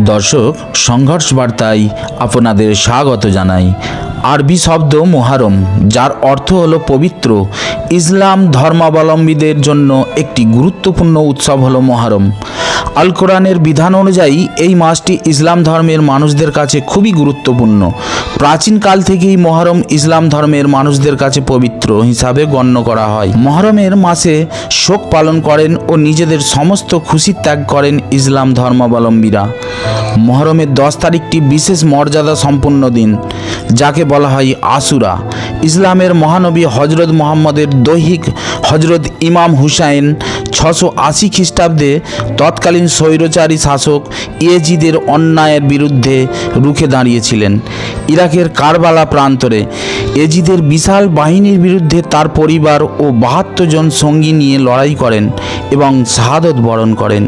দর্শক, সংঘর্ষ বার্তায় আপনাদের স্বাগত জানাই। আরবি শব্দ মোহারম, যার অর্থ হল পবিত্র। ইসলাম ধর্মাবলম্বীদের জন্য একটি গুরুত্বপূর্ণ উৎসব হল মোহারম। আল কোরআনের বিধান অনুযায়ী এই মাসটি ইসলাম ধর্মের মানুষদের কাছে খুবই গুরুত্বপূর্ণ। প্রাচীনকাল থেকেই মহরম ইসলাম ধর্মের মানুষদের কাছে পবিত্র হিসাবে গণ্য করা হয়। মহরমের মাসে শোক পালন করেন ও নিজেদের সমস্ত খুশি ত্যাগ করেন ইসলাম ধর্মাবলম্বীরা। মহরমের দশ তারিখটি বিশেষ মর্যাদা সম্পন্ন দিন, যাকে বলা হয় আশুরা। ইসলামের মহানবী হজরত মোহাম্মদের দৈহিক হজরত ইমাম হুসাইন ছশো আশি খ্রিস্টাব্দে তৎকালীন স্বৈরচারী শাসক ইয়েজিদের অন্যায়ের বিরুদ্ধে রুখে দাঁড়িয়েছিলেন। ইরাকের কারবালা প্রান্তরে এজিদের বিশাল বাহিনীর বিরুদ্ধে তার পরিবার ও বাহাত্তর জন সঙ্গী নিয়ে লড়াই করেন এবং শাহাদত বরণ করেন।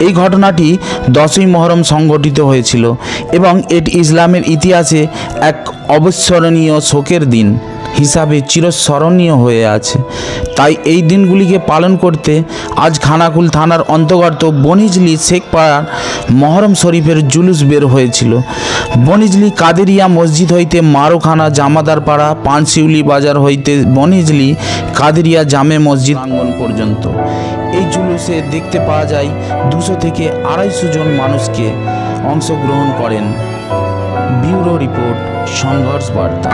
এই ঘটনাটি দশই মহরম সংঘটিত হয়েছিল এবং এটি ইসলামের ইতিহাসে এক অবিস্মরণীয় শোকের দিন হিসাবে চিরস্মরণীয় হয়ে আছে। তাই এই দিনগুলিকে পালন করতে আজ খানাকুল থানার অন্তর্গত বনিজলি শেখপাড়ার মহরম শরীফের জুলুস বের হয়েছিল। বনিজলি কাদেরিয়া মসজিদ হইতে মারোখানা জামাদার পাড়া পানশিউলি বাজার হইতে বনিজলি কাদেরিয়া জামে মসজিদ আঙ্গন পর্যন্ত। এই জুলুসে দেখতে পাওয়া যায় দুশো থেকে আড়াইশো জন মানুষকে অংশগ্রহণ করেন। ব্যুরো রিপোর্ট সংঘর্ষ বার্তা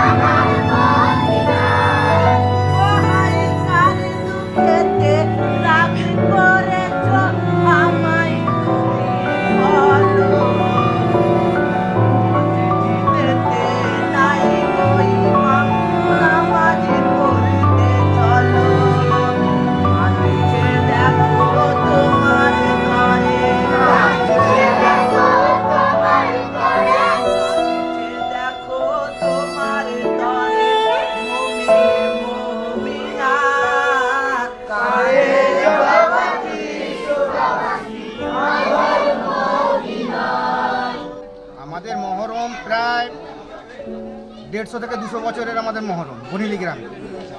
মহরম প্রায় দেড়শো থেকে দুশো বছরের আমাদের মহরম বনিলি গ্রামে।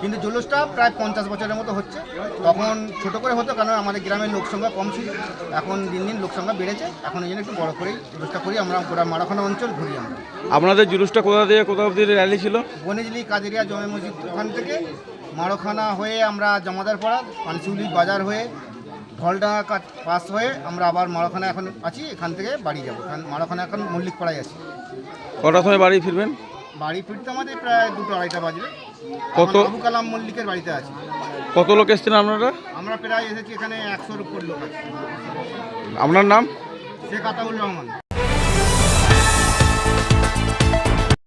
কিন্তু জুলুসটা প্রায় পঞ্চাশ বছরের মতো হচ্ছে। তখন ছোট করে হতো কারণ আমাদের গ্রামের লোকসংখ্যা কম ছিল। এখন দিন দিন লোকসংখ্যা বেড়েছে। এখন এই জন্য একটু বড় করেই জুলুসটা করি। আমরা গোটা মারাখানা অঞ্চল ঘুরি আমরা। আপনাদের জুলুসটা কোথা থেকে কোথাও অবধি র্যালি ছিল? বনিজলি কাদেরিয়া জমে মসজিদ ওখান থেকে মারোখানা হয়ে আমরা জমাদার পাড়া পানসিউলি বাজার হয়ে ঢলডাঙ্গা কাজ পাস হয়ে আমরা আবার মারাখানা এখন আছি এখান থেকে বাড়ি যাব। কারণ মারাখানা এখন মল্লিক পাড়ায় আছি। কটার সময় বাড়ি ফিরবেন? বাড়ি ফিরতে আমাদের প্রায় দুটো আড়াইটা বাজবে। কত? আবু কালাম মল্লিকের বাড়িতে আছি। কত লোক এসছেন আপনারা? আমরা প্রায় এসেছি এখানে একশোর উপর লোক আছে। আপনার নাম? শেখ আতাউর রহমান।